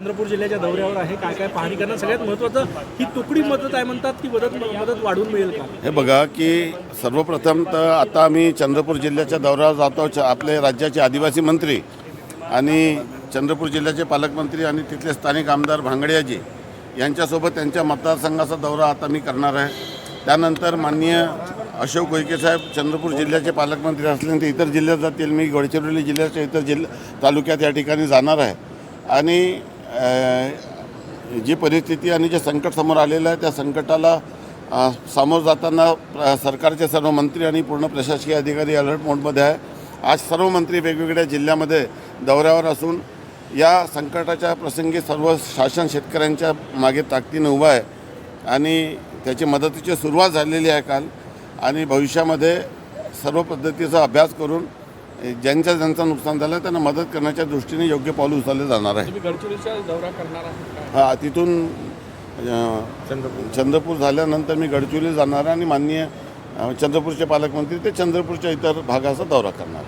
चंद्रपूर जिल्ह्याच्या दौऱ्यावर आहे. काय काय पाहणी करणं सगळ्यात महत्त्वाचं ही तुकडी मदत आहे म्हणतात की मदत मदत वाढून मिळेल का? हे बघा की सर्वप्रथम तर आता आम्ही चंद्रपूर जिल्ह्याच्या दौऱ्यावर जातो. आपले राज्याचे आदिवासी मंत्री आणि चंद्रपूर जिल्ह्याचे पालकमंत्री आणि तिथले स्थानिक आमदार भांगडियाजी यांच्यासोबत त्यांच्या मतदारसंघाचा दौरा आता मी करणार आहे. त्यानंतर माननीय अशोक गोयके साहेब चंद्रपूर जिल्ह्याचे पालकमंत्री असल्यानंतर इतर जिल्ह्यात जातील. मी गडचिरोली जिल्ह्याच्या इतर जिल्हा तालुक्यात या ठिकाणी जाणार आहे. आणि जी परिस्थिती आणि जे संकट समोर आलेलं आहे त्या संकटाला सामोर जाताना प्र- सरकारचे सर्व मंत्री आणि पूर्ण प्रशासकीय अधिकारी अलर्ट मोडमध्ये आहे. आज सर्व मंत्री वेगवेगळ्या जिल्ह्यामध्ये दौऱ्यावर असून या संकटाच्या प्रसंगी सर्व शासन शेतकऱ्यांच्या मागे ताकदीनं उभं आहे. आणि त्याची मदतीची सुरुवात झालेली आहे काल. आणि भविष्यामध्ये सर्व पद्धतीचा अभ्यास करून ज्यांचं ज्यांचं नुकसान झालं त्यांना मदत करण्याच्या दृष्टीने योग्य पाऊल उचलले जाणार आहे. तुम्ही गडचिरोलीचा दौरा करणार आहात हा तिथून चंद्रपूर. झाल्यानंतर मी गडचिरोली जाणार आहे आणि माननीय चंद्रपूरचे पालकमंत्री ते चंद्रपूरच्या इतर भागाचा दौरा करणार